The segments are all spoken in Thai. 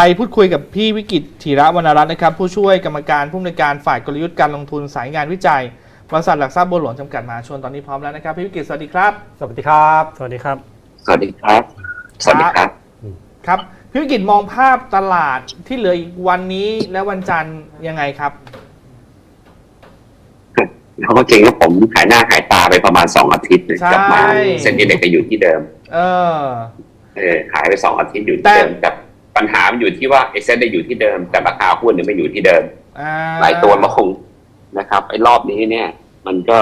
ไปพูดคุยกับพี่วิกิตธีระวรรณรัตน์นะครับ ผู้ช่วยกรรมการผู้อำนวยการฝ่ายกลยุทธ์การลงทุนสายงานวิจัยบริษัทหลักทรัพย์บัวหลวงจำกัดมหาชนตอนนี้พร้อมแล้วนะครับพี่วิกิตสวัสดีครับ สวัสดีครับ สวัสดีครับ สวัสดีครับ สวัสดีครับครับพี่วิกิตมองภาพตลาดที่เหลืออีกวันนี้และวันจันทร์ยังไงครับเขาก็จริงว่าผมหายหน้าหายตาไปประมาณสองอาทิตย์ใช่กลัมาเส้นดีเด็กก็อยู่ที่เดิม เออ เออหายไปสองอาทิตย์อยู่แต่ที่เดิมแต่ ปัญหามันอยู่ที่ว่าไอ้เส้นได้อยู่ที่เดิม แต่ราคาหุ้นเนี่ยไม่อยู่ที่เดิมอ่าหลายตัวมาคงนะครับไอ้รอบนี้เนี่ย มันก็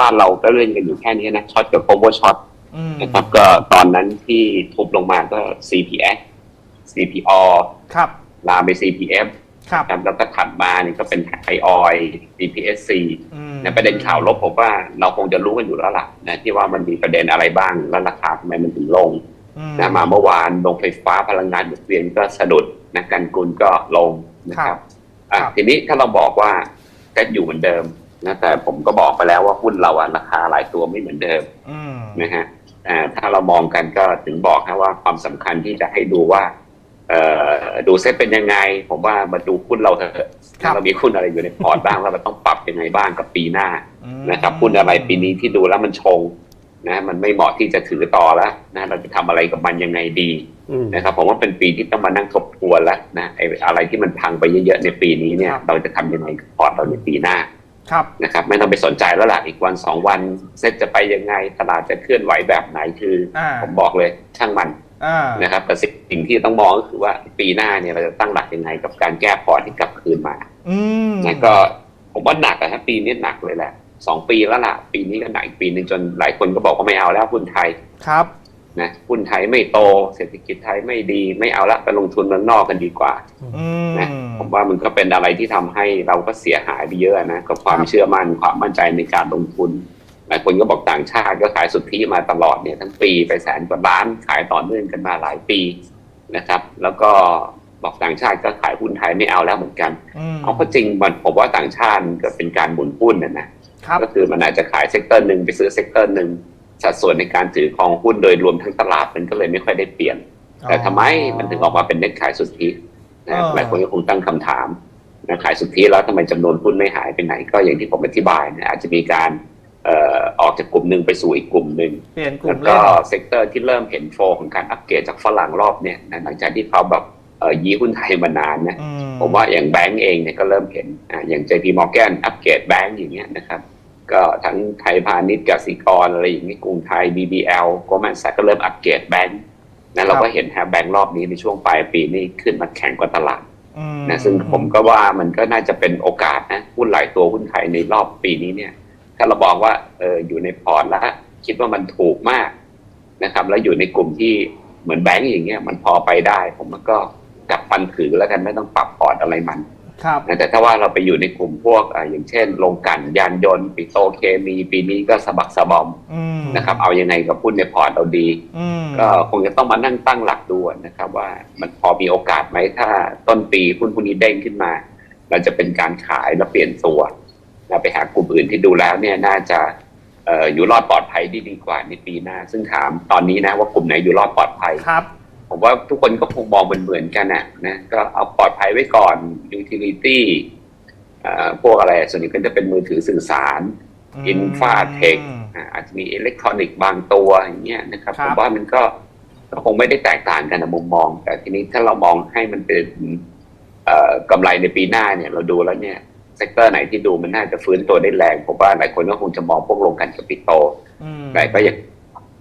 บ้านเราก็เล่นกันอยู่แค่นี้นะช็อตกับโคเวอร์ช็อตอืมนะครับก็ตอนนั้นที่ทุบลงมาก็ CPX CPO ครับลามไป CPF ครับครับแล้วก็ถัดมานี่ก็เป็นไทยออย CPSC อืมนะประเด็นข่าวลบผมว่าเราคงจะรู้กันอยู่แล้วล่ะนะที่ว่ามันมีประเด็นอะไรบ้างแล้วราคาทำไมมันถึงลงอืม นะมาเมื่อวานโรงไฟฟ้าพลังงานหมุนเวียนก็สะดุดนะกันกุลก็ลงนะครับอะครับทีนี้ถ้าเราบอกว่าเซ็ตอยู่เหมือนเดิมนะแต่ผมก็บอกไปแล้วว่าหุ้นเราอะราคาหลายตัวไม่เหมือนเดิมอืมนะฮะอ่าถ้าเรามองกันก็ถึงบอกนะว่าความสำคัญที่จะให้ดูว่าเอ่อดูเซ็ตเป็นยังไง ผมว่ามาดูหุ้นเราเถอะครับเรามีหุ้นอะไรอยู่ในพอร์ตบ้างแล้วเราต้องปรับยังไงบ้างกับปีหน้าอืมนะครับหุ้นอะไรปีนี้ที่ดูแล้วมันชง นะมันไม่เหมาะที่จะถือต่อแล้วนะเราจะทำอะไรกับมันยังไงดีอืมนะครับผมว่าเป็นปีที่ต้องมานั่งทบทวนแล้วนะไอ้อะไรที่มันพังไปเยอะๆในปีนี้เนี่ย เราจะทำยังไงกับพอร์ตเราในปีหน้าครับนะครับไม่ต้องไปสนใจแล้วล่ะอีกวันสองวันเซ็ตจะไปยังไงตลาดจะเคลื่อนไหวแบบไหนคืออ่าผมบอกเลยช่างมันอ่านะครับแต่สิ่งที่ต้องมองก็คือว่าปีหน้าเนี่ยเราจะตั้งหลักยังไงกับการแก้พอร์ตที่กลับคืนมาอืมนะก็ผมว่าหนักอะฮะปีนี้หนักเลยแหละ สองปีแล้วล่ะ ปีนี้ก็หนักอีกปีหนึ่งจนหลายคนก็บอกว่าไม่เอาแล้วหุ้นไทยครับนะหุ้นไทยไม่โตเศรษฐกิจไทยไม่ดีไม่เอาละไปลงทุนเมืองนอกกันดีกว่าอืมนะผมว่ามันก็เป็นอะไรที่ทำให้เราก็เสียหายไปเยอะนะกับความครับเชื่อมั่นความมั่นใจในการลงทุน หลายคนก็บอกต่างชาติก็ขายสุทธิมาตลอดเนี่ยทั้งปีไปแสนกว่าล้านขายต่อเนื่องกันมาหลายปีนะครับ แล้วก็บอกต่างชาติก็ขายหุ้นไทยไม่เอาแล้วเหมือนกันอืมเอาก็จริงมันผมว่าต่างชาติก็เป็นการหมุนหุ้นนะนะครับ ก็คือมันอาจจะขายเซกเตอร์หนึ่งไปซื้อเซกเตอร์หนึ่งสัดส่วนในการถือครองหุ้นโดยรวมทั้งตลาดมันก็เลยไม่ค่อยได้เปลี่ยน แต่ทำไมมันถึงออกมาเป็นเน็ตขายสุทธินะอ๋อหลายคนก็คงตั้งคำถามนะขายสุทธิแล้วทำไมจำนวนหุ้นไม่หายไปไหนก็อย่างที่ผมอธิบายนะอาจจะมีการเอ่อออกจากกลุ่มหนึ่งไปสู่อีกกลุ่มหนึ่งเปลี่ยนกแล้ลุ่วมก็เล่นเซกเตอร์ที่เริ่มเห็นโฟของการอัปเกรดจากฝรั่งรอบเนี่ยนะหลังจากที่เขาแบบเอ่อยี้หุ้นไทยมานานนะอืผมว่าอย่างแบงก์เองเนี่ยก็เริ่มเห็นอ่าอย่าง JP Morgan อัปเกรดแบงก์อย่างเงี้ยนะครับ ก็ทั้งไทยพาณิชย์กสิกรอะไรอย่างนี้กรุงไทย BBL Goldman Sachs ก็เริ่มอัปเกรดแบงก์นะเราก็เห็นแฮแบงก์รอบนี้ในช่วงปลายปีนี่ขึ้นมาแข่งกว่าตลาดอืมนะซึ่งผมก็ว่ามันก็น่าจะเป็นโอกาสนะหุ้นหลายตัวหุ้นไทยในรอบปีนี้เนี่ย ถ้าเราบอกว่าเอออยู่ในพอร์ตแล้วคิดว่ามันถูกมากนะครับ แล้วอยู่ในกลุ่มที่เหมือนแบงก์อย่างเงี้ยมันพอไปได้ ผมมันก็จับฟันถือแล้วกันไม่ต้องปรับพอร์ตอะไรมัน ครับนะแต่ถ้าว่าเราไปอยู่ในกลุ่มพวกอ่าอย่างเช่นโรงกลั่นยานยนต์ ปิโตรเคมีปีนี้ก็สะบักสะบอมอืมนะครับ เอายังไงกับหุ้นในพอร์ตเราดีอืมก็คงจะต้องมานั่งตั้งหลักดูนะครับ ว่ามันพอมีโอกาสไหมถ้าต้นปีหุ้นพวกนี้เด้งขึ้นมา เราจะเป็นการขายแล้วเปลี่ยนตัวเราไปหากลุ่มอื่นที่ดูแล้วเนี่ยน่าจะเอ่ออยู่รอดปลอดภัยได้ดีกว่าในปีหน้า ซึ่งถามตอนนี้นะว่ากลุ่มไหนอยู่รอดปลอดภัยครับ ผมว่าทุกคนก็คงมองเหมือนๆกันนะนะก็เอาปลอดภัยไว้ก่อน utility เอ่อพวกอะไรส่วนใหญ่ก็จะเป็นมือถือสื่อสารอินฟาเทคอืมอาจจะมีอิเล็กทรอนิกส์บางตัวอย่างเงี้ยนะครับครับผมว่ามันก็ก็คงไม่ได้แตกต่างกันในมุมมอง แต่ทีนี้ถ้าเรามองให้มันเป็นเอ่อกำไรในปีหน้าเนี่ย เราดูแล้วเนี่ยเซกเตอร์ไหนที่ดูมันน่าจะฟื้นตัวได้แรงผมว่าหลายคนก็คงจะมองพวกโรงกลันกับปิโตอืมแต่ก็อย่าง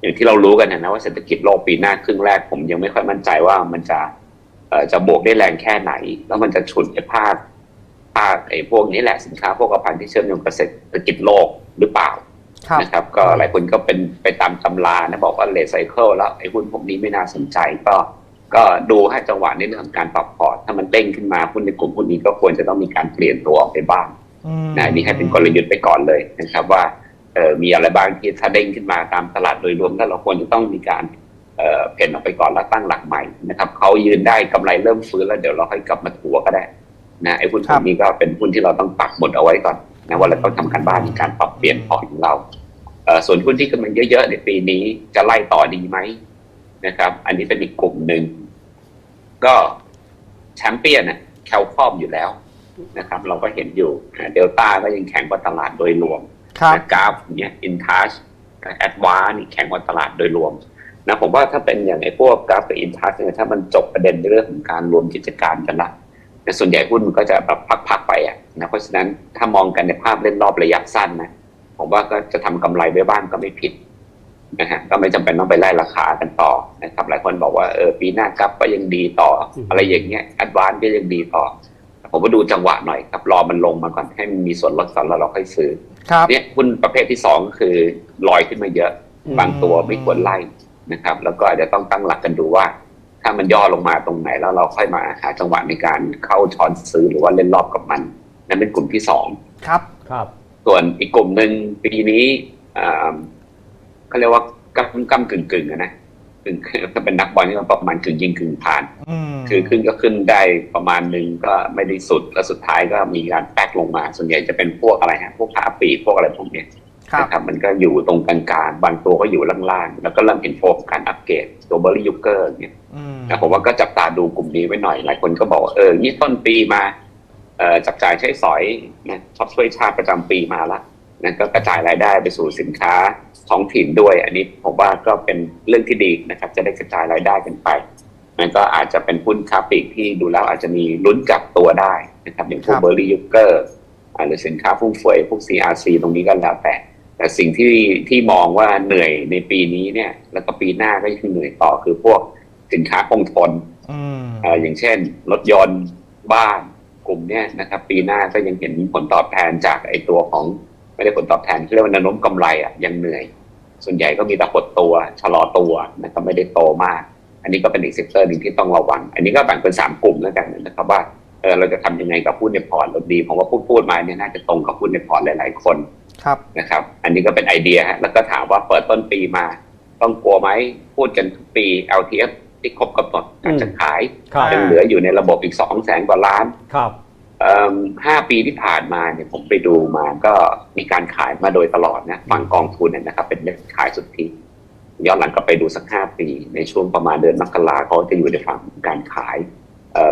อย่างที่เรารู้กันนะว่าเศรษฐกิจโลกปีหน้าครึ่งแรกผมยังไม่ค่อยมั่นใจว่ามันจะเอ่อจะบวกได้แรงแค่ไหน แล้วมันจะฉุดไอ้ภาคภาคไอ้พวกนี้แหละสินค้าพวกภัณฑ์ที่เชื่อมโยงกับเศรษฐกิจโลกหรือเปล่าครับนะครับ ก็หลายคนก็เป็นไปตามตำรานะบอกว่าเลทไซเคิลแล้วไอ้หุ้นพวกนี้ไม่น่าสนใจก็ก็ดูให้จังหวะในเรื่องของการปรับพอร์ตถ้ามันเด้งขึ้นมาหุ้นในกลุ่มพวกนี้ก็ควรจะต้องมีการเปลี่ยนตัวออกไปบ้างอืมนะอันนี่ให้เป็นกลยุทธ์ไปก่อนเลยนะครับว่าเออ มีอะไรบ้างที่ถ้าเด้งขึ้นมาตามตลาดโดยรวมแล้วเราควรจะต้องมีการเอ่อเพ่นออกไปก่อนแล้วตั้งหลักใหม่นะครับเขายืนได้กำไรเริ่มฟื้นแล้วเดี๋ยวเราค่อยกลับมาถัวก็ได้นะไอ้หุ้นพวกนี้ก็เป็นหุ้นที่เราต้องปักหมดเอาไว้ก่อนนะว่าเราต้องทำการบ้านในการปรับเปลี่ยนพอร์ตของเราส่วนหุ้นที่กำลังเยอะๆในปีนี้จะไล่ต่อดีไหมนะครับ อันนี้เป็นอีกกลุ่มหนึ่งก็แชมเปี้ยนน่ะแคลคอมอยู่แล้วนะครับ เราก็เห็นอยู่เดลต้าก็ยังแข็งกว่าตลาดโดยรวม ครับนะกราฟเนี่ยอินทัชแอดวานนี่แข็งกว่าตลาดโดยรวมนะผมว่าถ้าเป็นอย่างไอ้พวกกราฟกับอินทัชเนี่ยถ้ามันจบประเด็นเรื่องของการรวมกิจการกันละแต่ส่วนใหญ่หุ้นมันก็จะแบบพักๆไปอะนะเพราะฉะนั้นถ้ามองกันในภาพเล่นรอบระยะสั้นนะผมว่าก็จะทำกำไรไว้บ้างก็ไม่ผิดนะฮะก็ไม่จำเป็นต้องไปไล่ราคากันต่อนะครับหลายคนบอกว่าเออปีหน้ากราฟก็ยังดีต่อ อะไรอย่างเงี้ยแอดวานก็ยังดีต่อ ผมก็ดูจังหวะหน่อยครับรอมันลงมาก่อนให้มันมีส่วนลดก่อนแล้วเราค่อยซื้อครับ เนี่ยหุ้นประเภทที่สองก็คือลอยขึ้นมาเยอะอืมบางตัวไม่ควรไล่นะครับ แล้วก็อาจจะต้องตั้งหลักกันดูว่า ถ้ามันย่อลงมาตรงไหนแล้วเราค่อยมาหาจังหวะในการเข้าช้อนซื้อหรือว่าเล่นรอบกับมัน นั่นเป็นกลุ่มที่สองครับครับ ส่วนอีกกลุ่มหนึ่งปีนี้อ่าเขาเรียกว่ากำกำกึ่งกึ่งๆอะนะ กึ่งถ้าเป็นนักบอลนี่ก็ประมาณกึ่งยิงกึ่งผ่านอืมคือขึ้นก็ขึ้นได้ประมาณหนึ่งก็ไม่ได้สุด แล้วสุดท้ายก็มีการแป๊กลงมา ส่วนใหญ่จะเป็นพวกอะไรฮะพวกขาปลีกพวกอะไรพวกเนี้ยครับนะครับมันก็อยู่ตรงกลางๆบางตัวก็อยู่ล่างๆ แล้วก็เริ่มเห็นโฟกัสการอัปเกรดตัวเบอร์รี่ยูเกอร์เนี่ยอืมนะผมว่าก็จับตาดูกลุ่มนี้ไว้หน่อยหลายคนก็บอกว่าเออนี่ต้นปีมาเอ่อจับจ่ายใช้สอยนะชอบช่วยชาติประจำปีมาละ นั่นก็กระจายรายได้ไปสู่สินค้าท้องถิ่นด้วย อันนี้ผมว่าก็เป็นเรื่องที่ดีนะครับ จะได้กระจายรายได้กันไปมันก็อาจจะเป็นหุ้นค้าปลีกที่ดูแล้วอาจจะมีลุ้นจับตัวได้นะครับ อย่างพวคกครับเบอร์รี่ยูเกอร์หรือสินค้าฟุ่มเฟือยพวก CRC ตรงนี้ก็แล้วแต่แต่สิ่งที่ที่มองว่าเหนื่อยในปีนี้เนี่ย แล้วก็ปีหน้าก็ยังเหนื่อยต่อคือพวกสินค้าคงทนอืมเอ่ออย่างเช่น รถยนต์บ้านกลุ่มเนี้ยนะครับ ปีหน้าก็ยังเห็นผลตอบแทนจากไอตัวของ ไม่ได้ผลตอบแทนที่เรียกว่าแนวโน้มกำไรอะยังเหนื่อย ส่วนใหญ่ก็มีแต่หดตัวชะลอตัวนะครับไม่ได้โตมาก อันนี้ก็เป็นอีกเซกเตอร์หนึ่งที่ต้องระวัง อันนี้ก็แบ่งเป็นสามกลุ่มแล้วกันนะครับว่าเออเราจะทำยังไงกับหุ้นในพอร์ตเราดีผมว่าพูดพูดมาเนี่ยน่าจะตรงกับหุ้นในพอร์ตหลายๆคนครับนะครับ อันนี้ก็เป็นไอเดียฮะแล้วก็ถามว่าเปิดต้นปีมา ต้องกลัวไหมพูดกันทุกปี LTF ที่ครบกำหนดอาจจะขายครับยังเหลืออยู่ในระบบอีกสองแสนกว่าล้านครับเอิ่ม ห้าปีที่ผ่านมาเนี่ยผมไปดูมาก็มีการขายมาโดยตลอดนะฝั่งกองทุนเนี่ยนะครับ เป็นเน็ตขายสุทธิย้อนหลังกลับไปดูสักห้าปี ในช่วงประมาณเดือนมกราเขาจะอยู่ในฝั่งการขาย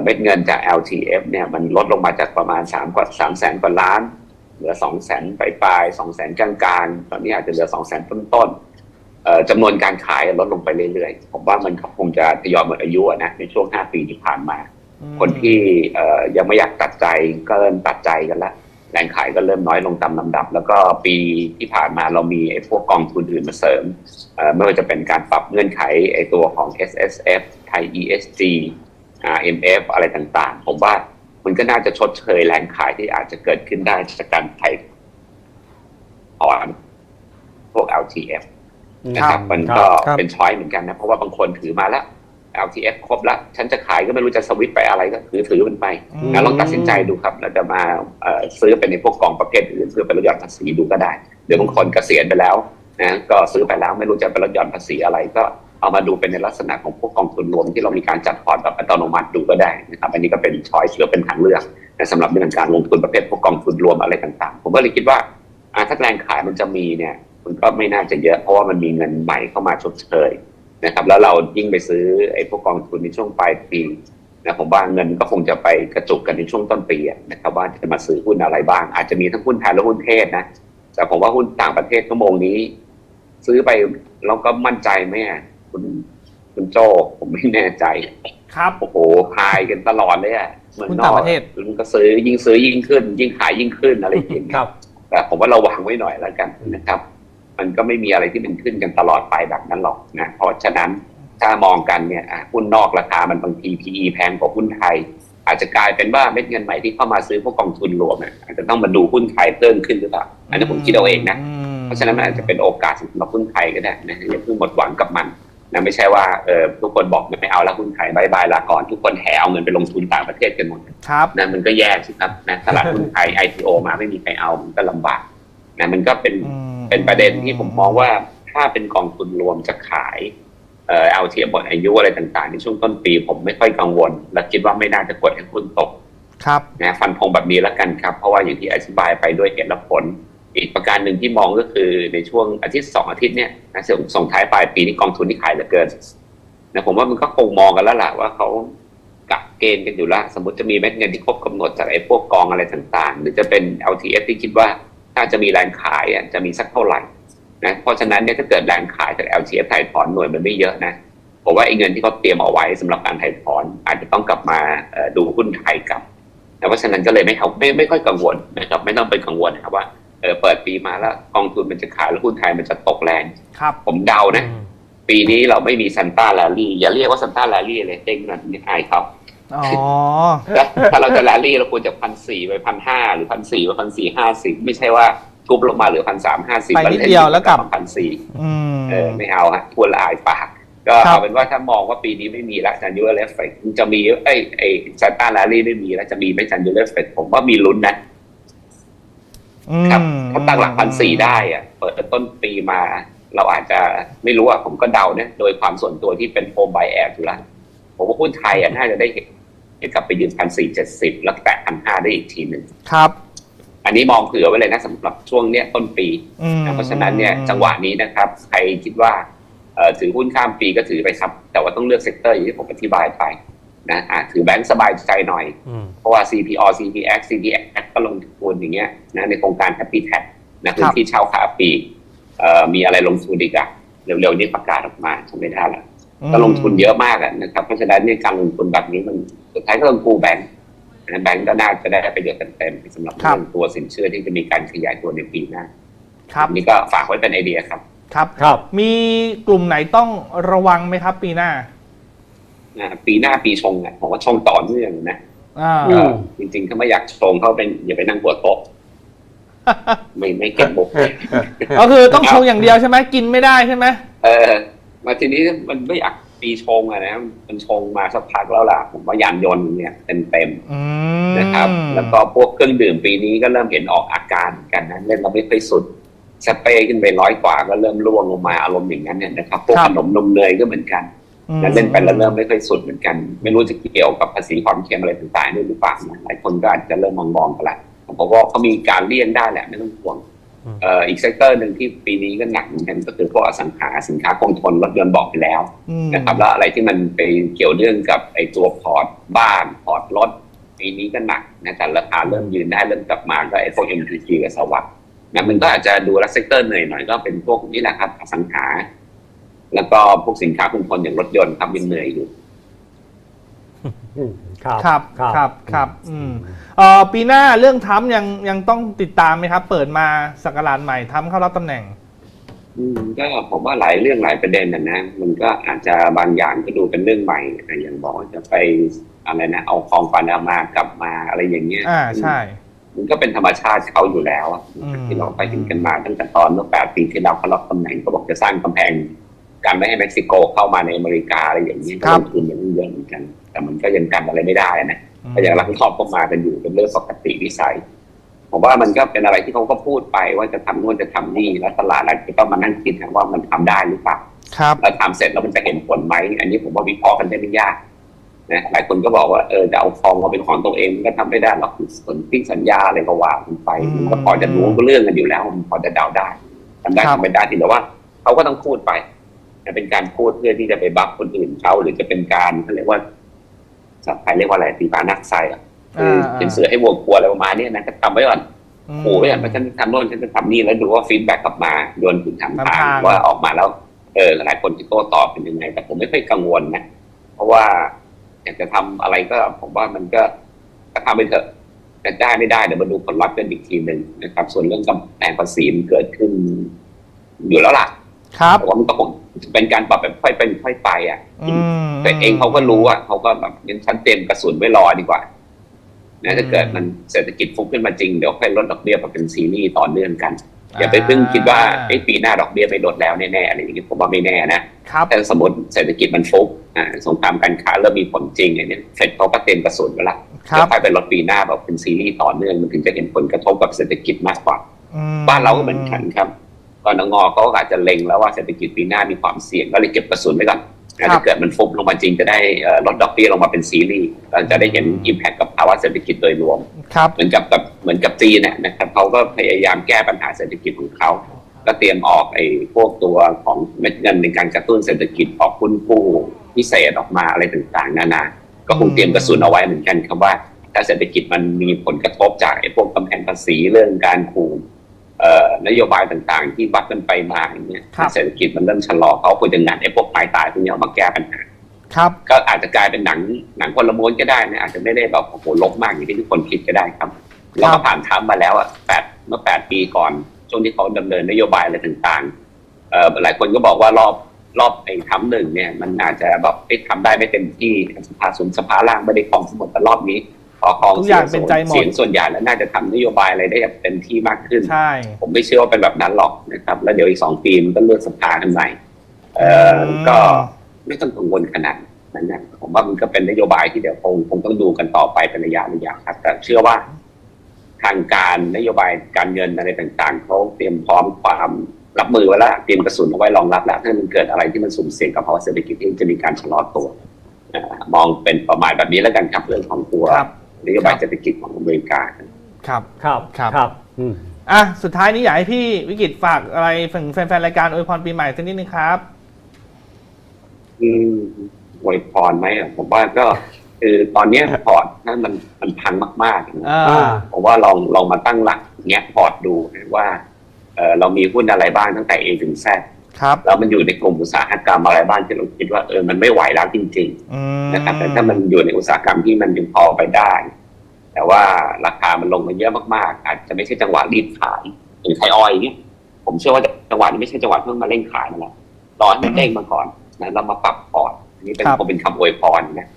เม็ดเงินจาก LTF เนี่ยมันลดลงมาจากประมาณสามกว่าสามแสนกว่าล้าน เหลือสองแสนปลายปลายสองแสนกลางกลางๆตอนนี้อาจจะเหลือสองแสนต้นต้นๆจำนวนการขายลดลงไปเรื่อยๆ ผมว่ามันก็คงจะทยอยหมดอายุนะในช่วงห้าปีที่ผ่านมา คนที่เอ่อยังไม่อยากตัดใจก็เริ่มตัดใจกันแล้วแรงขายก็เริ่มน้อยลงตามลำดับ แล้วก็ปีที่ผ่านมาเรามีไอ้พวกกองทุนอื่นมาเสริมเอ่อไม่ว่าจะเป็นการปรับเงื่อนไขไอ้ตัวของ S S F ไทย E S G R M F อะไรต่างๆ ผมว่ามันก็น่าจะชดเชยแรงขายที่อาจจะเกิดขึ้นได้จากการไถ่ถอนพวก L T F นะครับ มันก็ครับเป็นช้อยเหมือนกันนะ เพราะว่าบางคนถือมาแล้ว LTF ครบแล้วฉันจะขายก็ไม่รู้จะสวิตช์ไปอะไรก็ถือถือมันไปอืมนะลองตัดสินใจดูครับเราจะมาเอ่อซื้อเป็นในพวกกองประเภทอื่นเพื่อเป็นลดหย่อนภาษีดูก็ได้หรือบางคนเกษียณไปแล้วนะก็ซื้อไปแล้วไม่รู้จะเป็นลดหย่อนภาษีอะไรก็เอามาดูเป็นในลักษณะของพวกกองทุนรวมที่เรามีการจัดพอร์ตแบบอัตโนมัติดูก็ได้นะครับอันนี้ก็เป็นช้อยส์หรือเป็นทางเลือกนะสำหรับเรื่องการลงทุนประเภทพวกกองทุนรวมอะไรต่างๆ ผมก็เลยคิดว่าอ่าถ้าแรงขายมันจะมีเนี่ยมันก็ไม่น่าจะเยอะเพราะว่ามันมีเงินใหม่เข้ามาชดเชย นะครับ แล้วเรายิ่งไปซื้อไอ้พวกกองทุนในช่วงปลายปีนะผมว่าเงินก็คงจะไปกระจุกกันในช่วงต้นปีอะนะครับว่าจะมาซื้อหุ้นอะไรบ้าง อาจจะมีทั้งหุ้นไทยและหุ้นเทศนะ แต่ผมว่าหุ้นต่างประเทศชั่วโมงนี้ ซื้อไปเราก็มั่นใจไหมอะคุณคุณโจผมไม่แน่ใจ ครับโอ้โหพายกันตลอดเลยอะเมืองหุ้นนต่าองกประเทศคุณก็ซื้อยิ่งซื้อยิ่งขึ้น ยิ่งขายยิ่งขึ้นอะไรอย่างเงี้ยครับแต่ผมว่าเราวางไว้หน่อยแล้วกันนะครับ มันก็ไม่มีอะไรที่มันขึ้นกันตลอดไปแบบนั้นหรอกนะเพราะฉะนั้นถ้ามองกันเนี่ยอะหุ้นนอกราคามันบางที PE แพงกว่าหุ้นไทย อาจจะกลายเป็นว่าเม็ดเงินใหม่ที่เข้ามาซื้อพวกกองทุนรวมเนี่ยอาจจะต้องมาดูหุ้นไทยเพิ่มขึ้นหรือเปล่าอันนี้ผมคิดเอาเองนะมเพราะฉะนั้นมันอาจจะเป็นโอกาสสำหรับหุ้นไทยก็ได้นะอย่าเพิ่งหมดหวังกับมันนะไม่ใช่ว่าเออทุกคนบอกไม่เอาแล้วหุ้นไทยบายบายลาก่อนทุกคนแห่เอาเงินไปลงทุนต่างประเทศกันหมดครับนะมันก็แย่สิครับนะตลาดหุ้นไทย IPO มาไม่มีใครเอามันก็ลำบาก นะมันก็เป็นอืมเป็นประเด็นที่ผมมองว่าถ้าเป็นกองทุนรวมจะขายเอ่อเอาเทียบหมดอายุอะไรต่างๆ ในช่วงต้นปี ผมไม่ค่อยกังวล และคิดว่าไม่น่าจะกดให้หุ้นตกครับนะฟันธงแบบนี้แล้วกันครับ เพราะว่าอย่างที่อธิบายไปด้วยเหตุและผล อีกประการหนึ่งที่มองก็คือในช่วงอาทิตย์สองอาทิตย์เนี่ยนะส่งส่งท้ายปลายปีนี้กองทุนที่ขายเหลือเกินนะผมว่ามันก็คงมองกันแล้วแหละว่าเขากะเกณฑ์กันอยู่แล้วสมมติจะมีเม็ดเงินที่ครบกำหนดจากไอ้พวกกองอะไรต่างๆ หรือจะเป็น LTF ที่คิดว่า ถ้าจะมีแรงขายอะจะมีสักเท่าไหร่นะเพราะฉะนั้นเนี่ยถ้าเกิดแรงขายจาก LTF ถ่ายถอนหน่วยมันไม่เยอะนะผมว่าไอ้เงินที่เขาเตรียมเอาไว้สำหรับการถ่ายถอน อาจจะต้องกลับมาเอ่อดูหุ้นไทยกลับนะเพราะฉะนั้นก็เลยไม่เขาไม่ไม่ค่อยกังวลนะครับไม่ต้องเป็นกังวลนะครับว่าเออเปิดปีมาแล้วกองทุนมันจะขายแล้วหุ้นไทยมันจะตกแรงครับ ผมเดานะ ปีนี้เราไม่มีซันต้าแรลลี่อย่าเรียกว่าซันต้าแรลลี่เลยเด้งมันไม่อายครับ อ๋อถ้าถ้าเราจะแรลลี่เราควรจะพันสี่ไปพันห้าหรือพันสี่ไปพันสี่ห้าสิบไม่ใช่ว่าทุบลงมาเหลือพันสามห้าสิบไปนิดเดียวแล้วกลับพันสี่อืมเออไม่เอาฮะพูดละอายปาก ก็ครับเอาเป็นว่าถ้ามองว่าปีนี้ไม่มีละจันยูเลฟเฟกจะมีเอ้ยไอซันต้าแรลลี่ไม่มีแล้วจะมีไหม่จันยูเลฟเฟกผมว่ามีลุ้นนะอืมครับถ้าตั้งหลักพันสี่ได้อะเปิดต้นปีมา เราอาจจะไม่รู้อะผมก็เดาเนี่ยโดยความส่วนตัวที่เป็นโฮมไบแอร์อยู่แล้ว ผมว่าหุ้นไทยอะน่าจะได้เห็นเห็นกลับไปยืนพันสี่เจ็ดสิบแล้วแตะพันห้าได้อีกทีหนึ่งครับ อันนี้มองเผื่อไว้เลยนะสำหรับช่วงเนี้ยต้นปีอืมนะเพราะฉะนั้นเนี่ยจังหวะนี้นะครับ ใครคิดว่าเอ่อถือหุ้นข้ามปีก็ถือไปครับ แต่ว่าต้องเลือกเซกเตอร์อย่างที่ผมอธิบายไปนะอะถือแบงก์สบายใจหน่อยอืมเพราะว่า CPO CPX CPX ก็ลงทุนอย่างเงี้ยนะในโครงการ Happy Tag นะพื้นที่เช่าขาปีเอ่อมีอะไรลงทุนอีกอะเร็วๆนี้ประกาศออกมาทำไม่ได้ละ ก็ลงทุนเยอะมากอะนะครับ เพราะฉะนั้นเนี่ยการลงทุนแบบนี้มันสุดท้ายก็ต้องกู้แบงก์นะแบงก์ก็น่าจะได้ประโยชน์เต็มๆสำหรับครับเรื่องตัวสินเชื่อที่จะมีการขยายตัวในปีหน้า ครับอันนี่ก็ฝากไว้เป็นไอเดียครับ ครับครับ มีกลุ่มไหนต้องระวังไหมครับ ปีหน้านะปีหน้าปีชงอะผมว่าชงต่อเนื่องนะอ่าอืก็มจริงๆถ้าไม่อยากชงเขาเป็นอย่าไปนั่งปวดโต๊ะไม่ไม่เก็บบุกก็คือต้องชงอย่างเดียวใช่ไหมกินไม่ได้ใช่ไหมเออ มาทีนี้มันไม่อยากปีชงอะนะ มันชงมาสักพักแล้วล่ะ ผมว่ายานยนต์เนี่ยเต็มเต็มอืมๆนะครับ แล้วก็พวกเครื่องดื่มปีนี้ก็เริ่มเห็นออกอาการกันนะเล่นเราไม่ค่อยสุดสเปรย์ขึ้นไปร้อยกว่าก็เริ่มร่วงลงมาอารมณ์อย่างนั้นเนี่ยนะครับ พวกขนมนมเนยก็เหมือนกันอืมนั้นเล่นไปแล้วเริ่มไม่ค่อยสุดเหมือนกัน ไม่รู้จะเกี่ยวกับภาษีความเค็มอะไรต่างๆด้วยหรือเปล่านะหลายคนก็อาจจะเริ่มมองๆกันละผมว่าเขามีการเลี่ยงได้แหละไม่ต้องห่วง อืมเอ่ออีกเซกเตอร์หนึ่งที่ปีนี้ก็หนักเหมือนกันก็คือพวกอสังหาสินค้าคงทนรถยนต์บอกไปแล้วอืมนะครับแล้วอะไรที่มันไปเกี่ยวเนื่องกับไอ้ตัวพอร์ตบ้านพอร์ตรถปีนี้ก็หนักนะแต่ราคาเริ่มยืนได้เริ่มกลับมาก็ไอ้พวก MTG กับสวัสด์นะมันก็อาจจะดูแลวเซกเตอร์เหนื่อยหน่อยก็เป็นพวกนี้แหละครับอสังหา แล้วก็พวกสินค้าคงทนอย่างรถยนต์ครับยังเหนื่อยอยู่ อืมครับ ครับครับครับอืมเอ่อปีหน้าเรื่องทรัมป์ยังยังต้องติดตามไหมครับ เปิดมาสักราชใหม่ทรัมป์เข้ารับตำแหน่ง อืมก็ผมว่าหลายเรื่องหลายประเด็นนะนะ มันก็อาจจะบางอย่างก็ดูเป็นเรื่องใหม่นะอย่างบอกว่าจะไปอะไรนะ เอาของปานามากลับมาอะไรอย่างเงี้ยอ่าใช่ มันก็เป็นธรรมชาติเขาอยู่แล้วอะอืม ที่เราไปถึงกันมาตั้งแต่ตอนเมื่อแปดปีที่เราเขารับตำแหน่งก็บอกจะสร้างกำแพง การไม่ให้เม็กซิโกเข้ามาในอเมริกาอะไรอย่างนี้ยก็ลงทุนอย่างเยอะเหมือนกัน แต่มันก็ยังกันอะไรไม่ได้นะก็อย่างลักลอบเข้ามากันอยู่เป็นเรื่องปกติวิสัยผมว่ามันก็เป็นอะไรที่เขาก็พูดไปว่าจะทำนู่นจะทำนี่แล้วตลาดอาจจะต้องมานั่งคิดนะว่ามันทำได้หรือเปล่าครับแล้วทำเสร็จแล้วมันจะเห็นผลไหมอันนี้ผมว่าวิเคราะห์กันได้ไม่ยากนะหลายคนก็บอกว่าเออจะเอาทองมาเป็นของตัวเองมันก็ทำไม่ได้หรอกส่วนที่สัญญาอะไรก็ว่ามันไปอืมมันก็พอจะรู้เรื่องกันอยู่แล้วมันพอจะเดาได้ทำได้ครับทำไม่ได้ทีแต่ว่าเขาก็ต้องพูดไป นะเป็นการพูดเพื่อที่จะไปบัฟคนอื่นเขาหรือจะเป็นการเขาเรียกว่าสัพท์ไทยเรียกว่าอะไรตีปลานักไซอะคือเป็นเสือให้วัวกลัวอะไรประมาณเนี้ยนะก็ทำไว้ก่อนมโอ้ยว่าฉันทำโน่นฉันจะทำนี่แล้วดูว่าฟีดแบ็กกลับมาโยนถึงทางทางทางทางว่าออกมาแล้ว เออหลายคนที่โต้ตอบเป็นยังไง แต่ผมไม่ค่อยกังวลนะเพราะว่าอยากจะทำอะไรก็ผมว่ามันก็ก็ทำไปเถอะแต่ได้ไม่ได้เดี๋ยวมาดูผลลัพธ์กันอีกทีหนึ่งนะครับ ส่วนเรื่องกำแพงภาษีมันเกิดขึ้น อยู่แล้วล่ะ ครับแต่ว่ามันก็คงเป็นการปรับแบบค่อยเป็นค่อยไปอะอืมแต่เองเขาก็รู้อะเขาก็แบบยันชั้นเต็มกระสุนไว้รอดีกว่านะถ้าเกิดมันเศรษฐกิจฟุบขึ้นมาจริงเดี๋ยวค่อยลดดอกเบี้ยมาเป็นซีรีส์ต่อเนื่องกันอย่าไปเพิ่งคิดว่าไอ้ยปีหน้าดอกเบี้ยไม่ลดแล้วแน่ๆอะไรอย่างนี้ผมว่าไม่แน่นะครับแต่สมมติเศรษฐกิจมันฟุบอ่าสงครามการค้าเริ่มมีผลจริงอย่างนี้เฟดเขาก็เต็มกระสุนไปละครัเดี๋ยบวค่อยไปลดปีหน้าแบบเป็นซีรีส์ต่อเนื่องมันถึงจะเห็นผลกระทบกับเศรษฐกิจมากกว่าอืมบ้านเราก็เหมือนกันครับ กรงงเขาก็อาจจะเล็งแล้วว่าเศรษฐกิจปีหน้ามีความเสี่ยงก็เลยเก็บกระสุนไว้ก่อนนะถ้าเกิดมันฟุบลงมาจริงจะได้เอ่อลดดอกเบี้ยลงมาเป็นซีรีส์เราจะได้เห็นอิมแพคกับภาวะเศรษฐกิจโดยรวมครับเหมือนกับกับเหมือนกับจีนเนี่ยนะครับเขาก็พยายามแก้ปัญหาเศรษฐกิจของเขาก็เตรียมออกไอ้พวกตัวของเม็ดเงินในการกระตุ้นเศรษฐกิจออกหุ้นกู้พิเศษออกมาอะไรต่างๆ นานา ก็คงเตรียมกระสุนเอาไว้เหมือนกันครับว่า ถ้าเศรษฐกิจมันมีผลกระทบจากไอ้พวกกำแพงภาษีเรื่องการขู่เอ่อ นโยบายต่างๆ ที่วัดกันไปมาอย่างเงี้ยครับเศรษฐกิจมันเริ่มชะลอเขาควรจะงานไอ้พวกปลายตายพวกนี้เอามาแก้ปัญหาครับก็อาจจะกลายเป็นหนังหนังคนละม้วนก็ได้นะอาจจะไม่ได้แบบโอ้โหลบมากอย่างที่ทุกคนคิดก็ได้ครับเราก็ผ่านทำมาแล้วอะแปดเมื่อแปดปีก่อน ช่วงที่เขาดำเนินนโยบายอะไรต่างๆเอ่อหลายคนก็บอกว่ารอบรอบไอ้ทำหนึ่งเนี่ย มันอาจจะแบบเอ๊ะทำได้ไม่เต็มที่สภาสูงสภาล่างไม่ได้ครองทั้งหมดแต่รอบนี้ พอครองทุกอย่างเป็นใจหมด เสียงส่วนใหญ่แล้วน่าจะทำนโยบายอะไรได้แบบเต็มที่มากขึ้น ใช่ ผมไม่เชื่อว่าเป็นแบบนั้นหรอกนะครับ แล้วเดี๋ยวอีกสองปีมันก็เลือกสภากันใหม่เอออืมก็ไม่ต้องกังวลขนาดนั้นนะผมว่ามันก็เป็นนโยบายที่เดี๋ยวคงคงต้องดูกันต่อไปเป็นระยะระยะครับ แต่เชื่อว่า ทางการนโยบายการเงินอะไรต่างๆเขาเตรียมพร้อมความรับมือไว้แล้วเตรียมกระสุนเอาไว้รองรับแล้วถ้ามันเกิดอะไรที่มันสุ่มเสี่ยงกับภาวะเศรษฐกิจที่จะมีการชะลอตัวเอ่อมองเป็นประมาณแบบนี้แล้วกันครับเรื่องของตัวครับ นโยบายเศรษฐกิจของอเมริกาครับครับครับครับอืมอะสุดท้ายนี้อยากให้พี่วิกฤตฝากอะไรถึงแฟนๆรายการอวยพรปีใหม่สักนิดนึงครับอืมอวยพรไหมอะผมว่าก็คือตอนเนี้ยพอร์ตนั้นมันมันพังมากๆนะอ่าอ่าผมว่าลองลองมาตั้งหลักแงะพอร์ตดูว่าเออเรามีหุ้นอะไรบ้างตั้งแต่ A ถึง Z ครับแล้วมันอยู่ในกลุ่มอุตสาหกรรมอะไรบ้างที่เราคิดว่าเออมันไม่ไหวแล้วจริงอืม ๆนะครับแต่ถ้ามันอยู่ในอุตสาหกรรมที่มันยังพอไปได้ แต่ว่าราคามันลงมาเยอะมากๆ อาจจะไม่ใช่จังหวะรีบขายอย่างไทยออยล์เนี่ยผมเชื่อว่าจังหวะนี้ไม่ใช่จังหวะเพิ่งมาเร่งขายนั่นแหละรอให้มันเด้งมาก่อนนะเรามาปรับพอร์ตอันนี้เป็นครับ ผมเป็นคำอวยพรนะ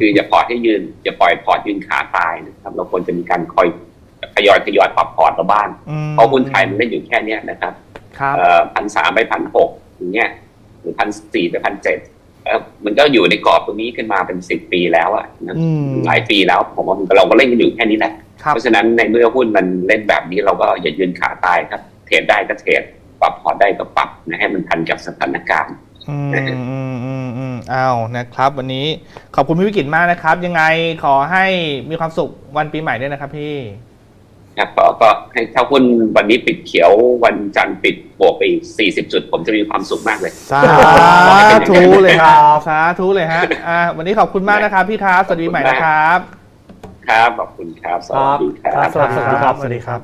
คืออย่าพอร์ตให้ยืนอย่าปล่อยพอร์ตยืนขาตายนะครับ เราควรจะมีการคอยทยอยทยอยปรับพอร์ตเราบ้าง อืม เพราะหุ้นไทยมันเล่นอยู่แค่เนี้ยนะครับครับ พันสามไปพันหกอย่างเงี้ยหรือพันสี่ไปพันเจ็ดมันก็อยู่ในกรอบตรงนี้ขึ้นมาเป็นสิบปีแล้วอะนะอืมหลายปีแล้ว ผมว่ามันเราก็เล่นกันอยู่แค่นี้แหละครับเพราะฉะนั้นในเมื่อหุ้นมันเล่นแบบนี้เราก็อย่ายืนขาตายครับ เทรดได้ก็เทรดปรับพอร์ตได้ก็ปรับนะให้มันทันกับสถานการณ์อืมอืมอืมอืมอ้าวนะครับ วันนี้ขอบคุณพี่วิกฤตมากนะครับ ยังไงขอให้มีความสุขวันปีใหม่ด้วยนะครับพี่ ครับก็ก็ให้ถ้าหุ้นวันนี้ปิดเขียววันจันทร์ปิดบวกไปอีก40 จุด ผมจะมีความสุขมากเลย สาธุเลยครับสาธุเลยฮะอ่าวันนี้ขอบคุณมากนะครับพี่ครับสวัสดีปีใหม่นะครับ ครับ ขอบคุณครับ สวัสดีคครัรับบสวัสดีครับ สวัสดีครับ